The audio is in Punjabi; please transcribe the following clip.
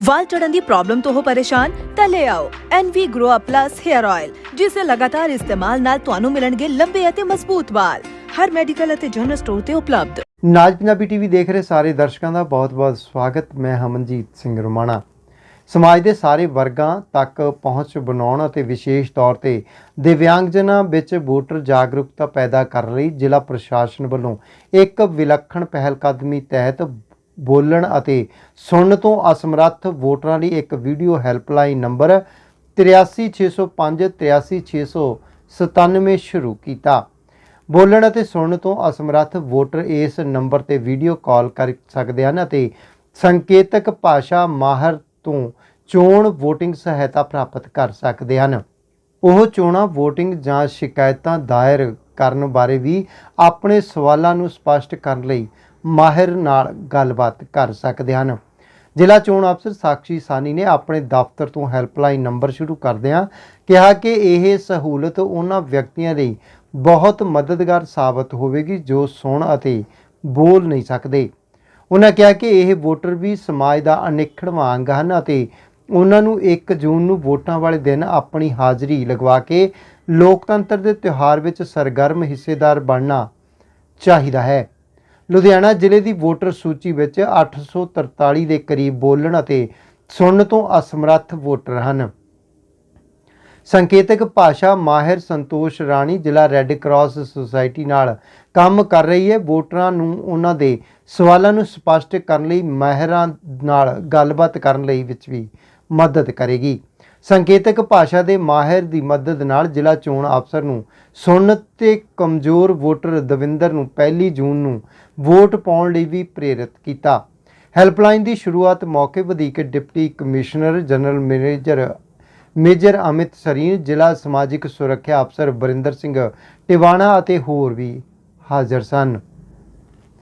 ਵਾਲ ਝੜਨ ਦੀ ਪ੍ਰੋਬਲਮ ਤੋਂ ਹੋ ਪਰੇਸ਼ਾਨ, ਤਾਂ ਲੈ ਆਓ NV Grow Up Plus Hair Oil ਜਿਸ ਦੇ ਲਗਾਤਾਰ ਇਸਤੇਮਾਲ ਨਾਲ ਤੁਹਾਨੂੰ ਮਿਲਣਗੇ ਲੰਬੇ ਅਤੇ ਮਜ਼ਬੂਤ ਵਾਲ। ਹਰ ਮੈਡੀਕਲ ਅਤੇ ਜਨਰਲ ਸਟੋਰ ਤੇ ਉਪਲਬਧ। ਨਾਜ ਪੰਜਾਬੀ ਟੀਵੀ ਦੇਖ ਰਹੇ ਸਾਰੇ ਦਰਸ਼ਕਾਂ ਦਾ ਬਹੁਤ-ਬਹੁਤ ਸਵਾਗਤ। ਮੈਂ ਹਮਨਜੀਤ ਸਿੰਘ ਰਮਾਣਾ। ਸਮਾਜ ਦੇ ਸਾਰੇ ਵਰਗਾਂ ਤੱਕ ਪਹੁੰਚ ਬਣਾਉਣ ਅਤੇ ਵਿਸ਼ੇਸ਼ ਤੌਰ ਤੇ ਦਿਵਿਆਂਗਜਨਾਂ ਵਿੱਚ ਵੋਟਰ ਜਾਗਰੂਕਤਾ ਪੈਦਾ ਕਰਨ ਲਈ ਜ਼ਿਲ੍ਹਾ ਪ੍ਰਸ਼ਾਸਨ ਵੱਲੋਂ ਇੱਕ ਵਿਲੱਖਣ ਪਹਿਲਕਦਮੀ ਤਹਿਤ ਬੋਲਣ ਅਤੇ ਸੁਣਨ ਤੋਂ ਅਸਮਰੱਥ ਵੋਟਰਾਂ ਲਈ ਇੱਕ ਵੀਡੀਓ ਹੈਲਪਲਾਈਨ ਨੰਬਰ 83605 83697 ਸ਼ੁਰੂ ਕੀਤਾ। ਬੋਲਣ ਅਤੇ ਸੁਣਨ ਤੋਂ ਅਸਮਰੱਥ ਵੋਟਰ ਇਸ ਨੰਬਰ ਤੇ ਵੀਡੀਓ ਕਾਲ ਕਰ ਸਕਦੇ ਹਨ ਅਤੇ ਸੰਕੇਤਕ ਭਾਸ਼ਾ ਮਾਹਰ ਤੋਂ ਚੋਣ VOTING ਸਹਾਇਤਾ ਪ੍ਰਾਪਤ ਕਰ ਸਕਦੇ ਹਨ। ਉਹ ਚੋਣਾਂ VOTING ਜਾਂ ਸ਼ਿਕਾਇਤਾਂ ਦਾਇਰ ਕਰਨ ਬਾਰੇ ਵੀ ਆਪਣੇ ਸਵਾਲਾਂ ਨੂੰ ਸਪਸ਼ਟ ਕਰਨ ਲਈ ਮਾਹਿਰ ਨਾਲ ਗੱਲਬਾਤ ਕਰ ਸਕਦੇ ਹਨ। ਜ਼ਿਲ੍ਹਾ ਚੋਣ ਅਫਸਰ ਸਾਕਸ਼ੀ ਸਾਨੀ ਨੇ ਆਪਣੇ ਦਫ਼ਤਰ ਤੋਂ ਹੈਲਪਲਾਈਨ ਨੰਬਰ ਸ਼ੁਰੂ ਕਰਦਿਆਂ ਕਿਹਾ ਕਿ ਇਹ ਸਹੂਲਤ ਉਹਨਾਂ ਵਿਅਕਤੀਆਂ ਲਈ ਬਹੁਤ ਮਦਦਗਾਰ ਸਾਬਤ ਹੋਵੇਗੀ ਜੋ ਸੁਣ ਅਤੇ ਬੋਲ ਨਹੀਂ ਸਕਦੇ। ਉਹਨਾਂ ਕਿਹਾ ਕਿ ਇਹ ਵੋਟਰ ਵੀ ਸਮਾਜ ਦਾ ਅਨਿੱਖੜਵਾਂ ਅੰਗ ਹਨ ਅਤੇ ਉਹਨਾਂ ਨੂੰ 1 ਜੂਨ ਨੂੰ ਵੋਟਾਂ ਵਾਲੇ ਦਿਨ ਆਪਣੀ ਹਾਜ਼ਰੀ ਲਗਵਾ ਕੇ ਲੋਕਤੰਤਰ ਦੇ ਤਿਉਹਾਰ ਵਿੱਚ ਸਰਗਰਮ ਹਿੱਸੇਦਾਰ ਬਣਨਾ ਚਾਹੀਦਾ ਹੈ। ਲੁਧਿਆਣਾ ਜ਼ਿਲ੍ਹੇ ਦੀ ਵੋਟਰ ਸੂਚੀ ਵਿੱਚ 843 ਦੇ ਕਰੀਬ ਬੋਲਣ ਅਤੇ ਸੁਣਨ ਤੋਂ ਅਸਮਰੱਥ ਵੋਟਰ ਹਨ। ਸੰਕੇਤਕ ਭਾਸ਼ਾ ਮਾਹਿਰ ਸੰਤੋਸ਼ ਰਾਣੀ ਜ਼ਿਲ੍ਹਾ ਰੈੱਡ ਕਰਾਸ ਸੁਸਾਇਟੀ ਨਾਲ ਕੰਮ ਕਰ ਰਹੀ ਹੈ। ਵੋਟਰਾਂ ਨੂੰ ਉਹਨਾਂ ਦੇ ਸਵਾਲਾਂ ਨੂੰ ਸਪਸ਼ਟ ਕਰਨ ਲਈ ਮਾਹਿਰਾਂ ਨਾਲ ਗੱਲਬਾਤ ਕਰਨ ਲਈ ਵਿੱਚ ਵੀ ਮਦਦ ਕਰੇਗੀ। ਸੰਕੇਤਕ ਭਾਸ਼ਾ ਦੇ ਮਾਹਿਰ ਦੀ ਮਦਦ ਨਾਲ ਜ਼ਿਲ੍ਹਾ ਚੋਣ ਅਫਸਰ ਨੂੰ ਸੁਣਨ ਤੇ ਕਮਜ਼ੋਰ ਵੋਟਰ ਦਵਿੰਦਰ ਨੂੰ ਪਹਿਲੀ ਜੂਨ ਨੂੰ ਵੋਟ ਪਾਉਣ ਲਈ ਵੀ ਪ੍ਰੇਰਿਤ ਕੀਤਾ। ਹੈਲਪਲਾਈਨ ਦੀ ਸ਼ੁਰੂਆਤ ਮੌਕੇ ਵਧੀਕ deputy commissioner general manager major Amit Sareen, ਜ਼ਿਲ੍ਹਾ ਸਮਾਜਿਕ ਸੁਰੱਖਿਆ ਅਫਸਰ ਬਰਿੰਦਰ ਸਿੰਘ ਟਿਵਾਣਾ ਅਤੇ ਹੋਰ ਵੀ ਹਾਜ਼ਰ ਸਨ।